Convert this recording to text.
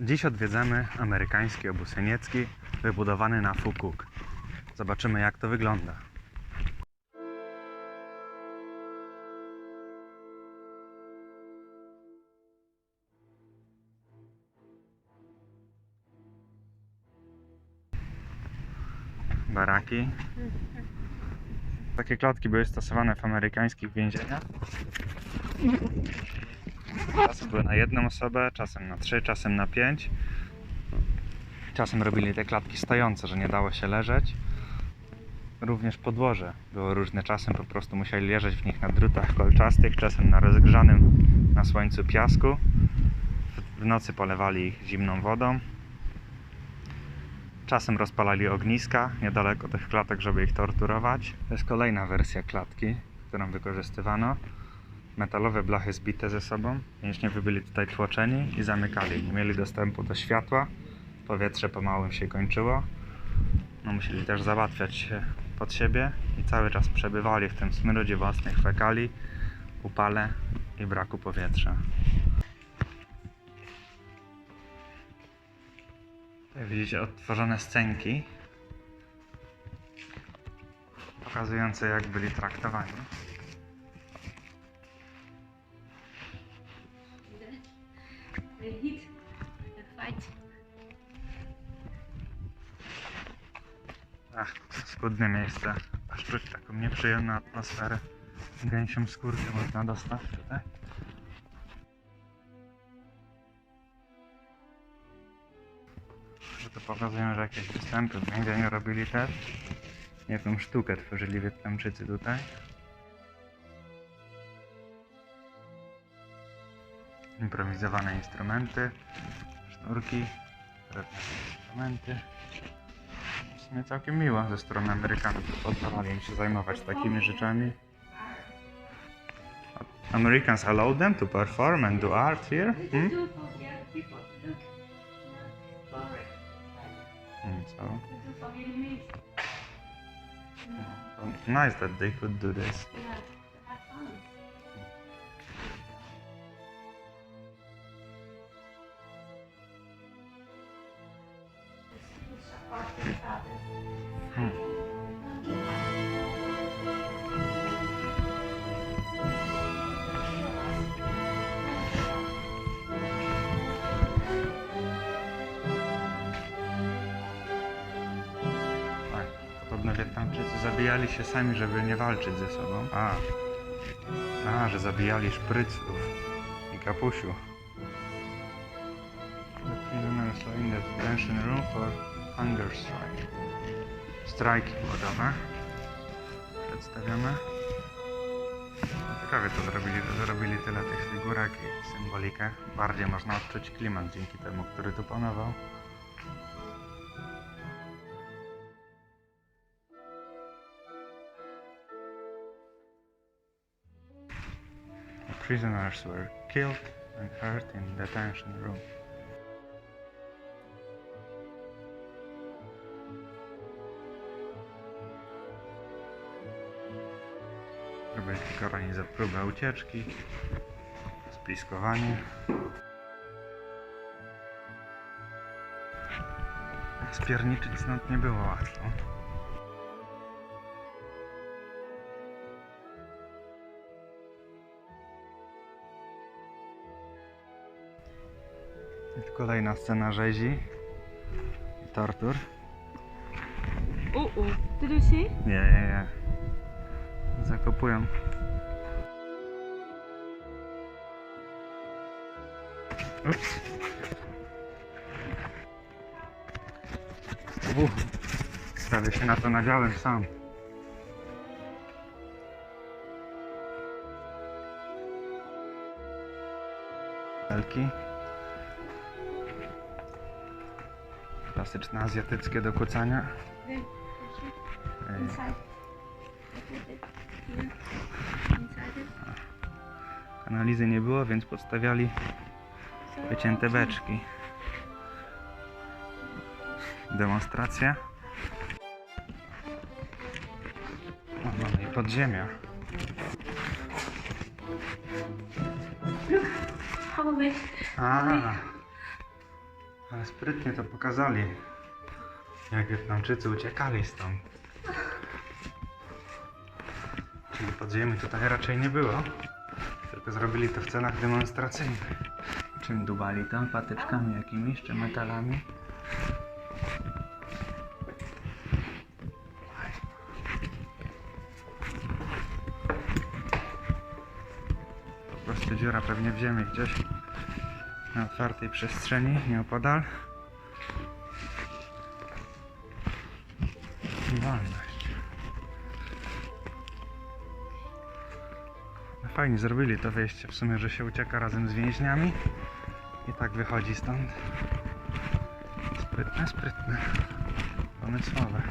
Dziś odwiedzamy amerykański obóz jeniecki wybudowany na Fukuk. Zobaczymy jak to wygląda. Baraki. Takie klatki były stosowane w amerykańskich więzieniach. Czasem były na jedną osobę, czasem na trzy, czasem na pięć. Czasem robili te klatki stojące, że nie dało się leżeć. Również podłoże było różne. Czasem po prostu musieli leżeć w nich na drutach kolczastych, czasem na rozgrzanym na słońcu piasku. W nocy polewali ich zimną wodą. Czasem rozpalali ogniska niedaleko tych klatek, żeby ich torturować. To jest kolejna wersja klatki, którą wykorzystywano metalowe blachy zbite ze sobą. Więźniowie byli tutaj tłoczeni i zamykali. Nie mieli dostępu do światła. Powietrze pomału się kończyło. No, musieli też załatwiać się pod siebie i cały czas przebywali w tym smrodzie własnych fekali, upale i braku powietrza. Tutaj widzicie odtworzone scenki pokazujące jak byli traktowani. The heat, the fight. Ach, skudne miejsce. Aż czuć taką nieprzyjemną atmosferę. Gęsią skórkę można dostać tutaj. Że to pokazują, że jakieś występy w więzieniu robili też. Jaką sztukę tworzyli Wietnamczycy tutaj. Improwizowane instrumenty, sznurki, instrumenty. W sumie całkiem miło ze strony Amerykanów, pozwalali im się zajmować takimi rzeczami. Americans allow them to perform and do art here? Hmm? Hmm, so, Vietnamese. so nice that they could do this. Hmm. Tak, podobno Wietnamczycy zabijali się sami, żeby nie walczyć ze sobą. A, a że zabijali szpryców i kapusiu. The prisoners are in the detention room for hunger strike. Strajki głodowe. Przedstawione. Ciekawie to zrobili, że zrobili tyle tych figurek i symbolikę. Bardziej można odczuć klimat dzięki temu, który tu panował. The prisoners were killed and hurt in detention room. Karani za próbę ucieczki, spiskowanie. Spierniczyć stąd nie było łatwo. Kolejna scena rzezi i tortur. Oh oh. Did you see? Nie, nie, nie. Zakopują. Ups. Uff. Prawie się na to nadziałem sam. Elki. Klasyczne azjatyckie dokucania. There. Ej. Inside. Look at it. Here. Inside it. Analizy nie było, więc podstawiali wycięte beczki. Demonstracja. O, mamy i podziemia. A, Ale sprytnie to pokazali. Jak Wietnamczycy uciekali stąd. Czyli podziemi tutaj raczej nie było. Tylko zrobili to w celach demonstracyjnych. Czym dubali tam? Patyczkami jakimiś czy metalami? Po prostu dziura pewnie w ziemi gdzieś na otwartej przestrzeni, nieopodal. Wolność. Fajnie zrobili to wejście w sumie, że się ucieka razem z więźniami i tak wychodzi stąd. Sprytne, sprytne. Pomysłowe.